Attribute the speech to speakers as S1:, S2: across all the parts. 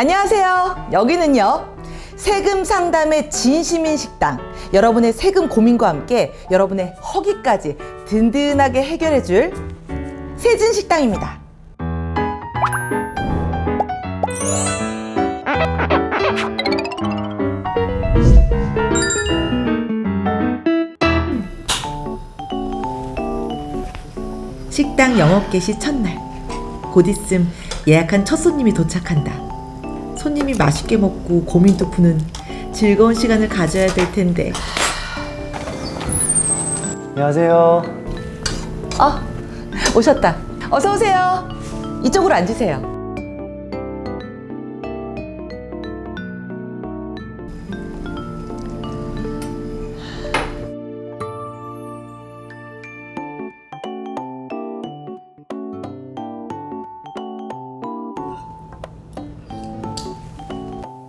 S1: 안녕하세요. 여기는요. 세금 상담의 진심인 식당. 여러분의 세금 고민과 함께 여러분의 허기까지 든든하게 해결해 줄 세진 식당입니다. 식당 영업 개시 첫날. 곧 있음 예약한 첫 손님이 도착한다. 손님이 맛있게 먹고 고민도 푸는 즐거운 시간을 가져야 될 텐데.
S2: 안녕하세요.
S1: 아, 오셨다. 어서 오세요. 이쪽으로 앉으세요.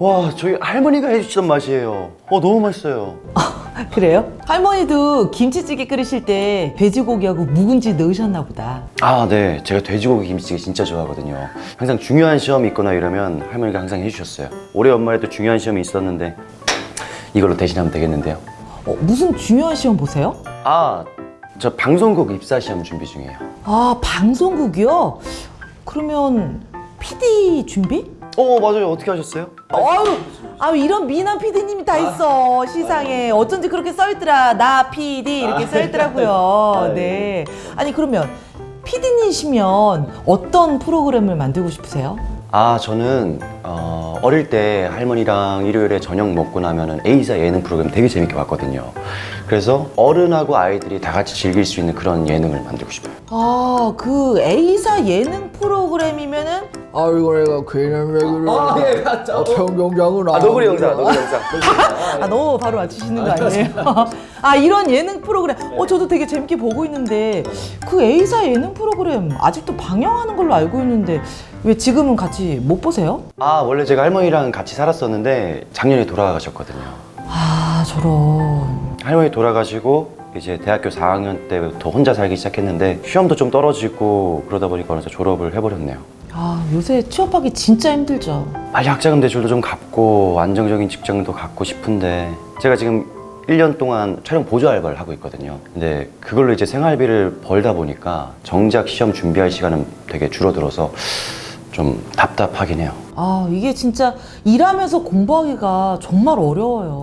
S2: 와, 저희 할머니가 해주시던 맛이에요. 어, 너무 맛있어요.
S1: 그래요? 할머니도 김치찌개 끓이실 때 돼지고기하고 묵은지 넣으셨나 보다.
S2: 아, 네. 제가 돼지고기 김치찌개 진짜 좋아하거든요. 항상 중요한 시험이 있거나 이러면 할머니가 항상 해주셨어요. 올해 연말에도 중요한 시험이 있었는데 이걸로 대신하면 되겠는데요.
S1: 어, 무슨 중요한 시험 보세요?
S2: 아, 저 방송국 입사 시험 준비 중이에요.
S1: 아, 방송국이요? 그러면 PD 준비?
S2: 어, 맞아요. 어떻게 하셨어요?
S1: 아유, 아유 이런 미남 PD님이 다 있어 시상에 어쩐지 그렇게 써있더라 나 PD 이렇게 써있더라고요. 네. 아니 그러면 PD님이시면 어떤 프로그램을 만들고 싶으세요?
S2: 아, 저는 어, 어릴 때 할머니랑 일요일에 저녁 먹고 나면은 A사 예능 프로그램 되게 재밌게 봤거든요. 그래서 어른하고 아이들이 다 같이 즐길 수 있는 그런 예능을 만들고 싶어요.
S1: 아, 그 A사 예능 프로그램이면은
S3: 아이고 내가 괜한 얘기를
S2: 아, 예,
S3: 아, 평경장은
S2: 아, 너구리 영상, 너구리 영상.
S1: 아 너무 바로 맞추시는 거 아니에요? 아 이런 예능 프로그램 어 저도 되게 재밌게 보고 있는데 그 A사 예능 프로그램 아직도 방영하는 걸로 알고 있는데 왜 지금은 같이 못 보세요?
S2: 아, 원래 제가 할머니랑 같이 살았었는데 작년에 돌아가셨거든요.
S1: 아 저런
S2: 할머니 돌아가시고 이제 대학교 4학년 때부터 혼자 살기 시작했는데 시험도 좀 떨어지고 그러다 보니까 어느새 졸업을 해버렸네요.
S1: 아 요새 취업하기 진짜 힘들죠.
S2: 빨리 학자금 대출도 좀 갚고 안정적인 직장도 갖고 싶은데 제가 지금 1년 동안 촬영 보조 알바를 하고 있거든요. 근데 그걸로 이제 생활비를 벌다 보니까 정작 시험 준비할 시간은 되게 줄어들어서 좀 답답하긴 해요.
S1: 아 이게 진짜 일하면서 공부하기가 정말 어려워요.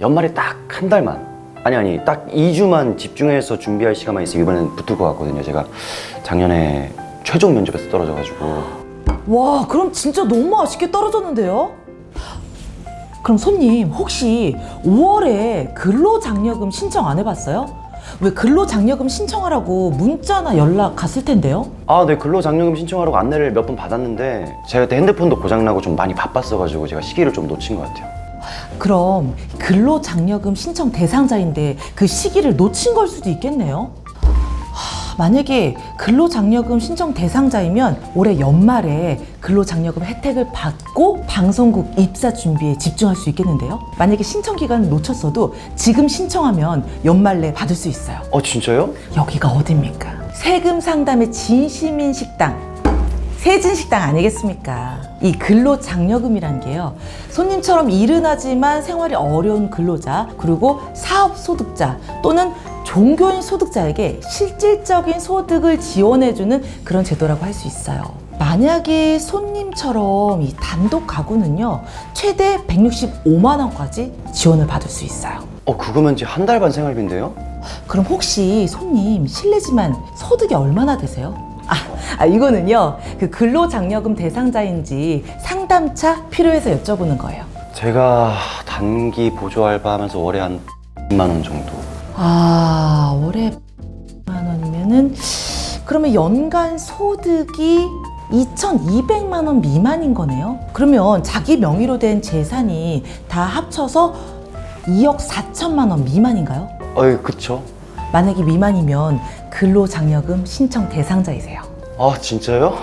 S2: 연말에 딱 한 달만 아니 아니 딱 2주만 집중해서 준비할 시간만 있으면 이번엔 붙을 것 같거든요. 제가 작년에 최종 면접에서 떨어져가지고
S1: 와 그럼 진짜 너무 아쉽게 떨어졌는데요? 그럼 손님 혹시 5월에 근로장려금 신청 안 해봤어요? 왜 근로장려금 신청하라고 문자나 연락 갔을 텐데요?
S2: 아, 네 근로장려금 신청하라고 안내를 몇 번 받았는데 제가 그때 핸드폰도 고장나고 좀 많이 바빴어가지고 제가 시기를 좀 놓친 것 같아요.
S1: 그럼 근로장려금 신청 대상자인데 그 시기를 놓친 걸 수도 있겠네요? 하, 만약에 근로장려금 신청 대상자이면 올해 연말에 근로장려금 혜택을 받고 방송국 입사 준비에 집중할 수 있겠는데요? 만약에 신청 기간을 놓쳤어도 지금 신청하면 연말 내 받을 수 있어요.
S2: 어 진짜요?
S1: 여기가 어딥니까? 세금 상담의 진심인 식당. 세진 식당 아니겠습니까? 이 근로장려금이란 게요. 손님처럼 일은 하지만 생활이 어려운 근로자, 그리고 사업소득자 또는 종교인 소득자에게 실질적인 소득을 지원해주는 그런 제도라고 할 수 있어요. 만약에 손님처럼 이 단독 가구는요, 최대 165만 원까지 지원을 받을 수 있어요.
S2: 어 그거면 이제 한 달 반 생활비인데요?
S1: 그럼 혹시 손님 실례지만 소득이 얼마나 되세요? 아, 아, 이거는요 그 근로장려금 대상자인지 상담차 필요해서 여쭤보는 거예요.
S2: 제가 단기 보조 알바하면서 월에 한 10만 원 정도.
S1: 아 월에 만 원이면은 그러면 연간 소득이 2,200만 원 미만인 거네요. 그러면 자기 명의로 된 재산이 다 합쳐서 2억 4천만 원 미만인가요?
S2: 어이 그쵸?
S1: 만약에 미만이면 근로장려금 신청 대상자이세요.
S2: 아 진짜요?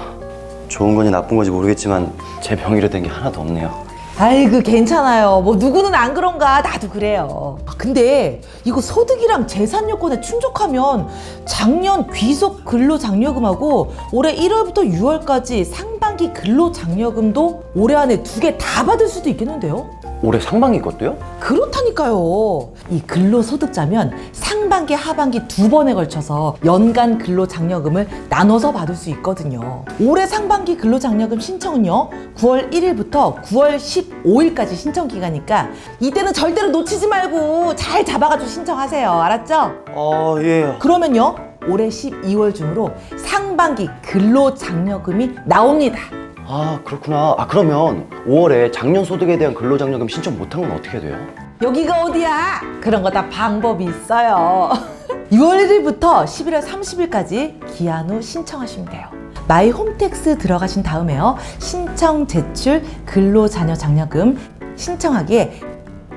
S2: 좋은 건지 나쁜 건지 모르겠지만 제 명의로 된 게 하나도 없네요.
S1: 아이고 괜찮아요. 뭐 누구는 안 그런가 나도 그래요. 아, 근데 이거 소득이랑 재산 요건에 충족하면 작년 귀속 근로장려금하고 올해 1월부터 6월까지 상반기 근로장려금도 올해 안에 두 개 다 받을 수도 있겠는데요?
S2: 올해 상반기 것도요?
S1: 그렇다니까요. 이 근로소득자면 상반기, 하반기 두 번에 걸쳐서 연간 근로장려금을 나눠서 받을 수 있거든요. 올해 상반기 근로장려금 신청은요, 9월 1일부터 9월 15일까지 신청 기간이니까 이때는 절대로 놓치지 말고 잘 잡아가지고 신청하세요. 알았죠?
S2: 아 예.
S1: 그러면요, 올해 12월 중으로 상반기 근로장려금이 나옵니다.
S2: 아 그렇구나. 아 그러면 5월에 작년 소득에 대한 근로장려금 신청 못한 건 어떻게 돼요?
S1: 여기가 어디야? 그런 거 다 방법이 있어요. 6월 1일부터 11월 30일까지 기한 후 신청하시면 돼요. 마이 홈택스 들어가신 다음에요. 신청 제출 근로자녀 장려금 신청하기에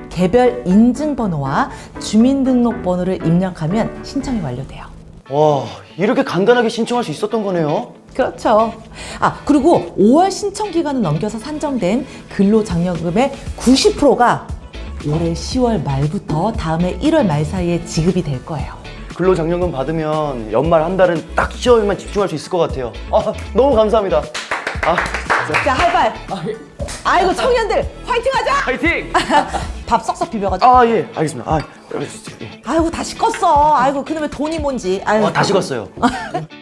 S1: 개별 인증번호와 주민등록번호를 입력하면 신청이 완료돼요.
S2: 와 이렇게 간단하게 신청할 수 있었던 거네요.
S1: 그렇죠. 아, 그리고 5월 신청 기간을 넘겨서 산정된 근로장려금의 90%가 올해 10월 말부터 다음해 1월 말 사이에 지급이 될 거예요.
S2: 근로장려금 받으면 연말 한 달은 딱 시험에만 집중할 수 있을 것 같아요. 아 너무 감사합니다. 아
S1: 자, 하이파이브. 아이고, 청년들, 화이팅 하자!
S2: 파이팅!
S1: 밥 썩썩 비벼가지고.
S2: 아 예 알겠습니다. 아, 예.
S1: 아이고, 다 식었어. 아이고, 그놈의 돈이 뭔지. 아이고.
S2: 아, 다 식었어요.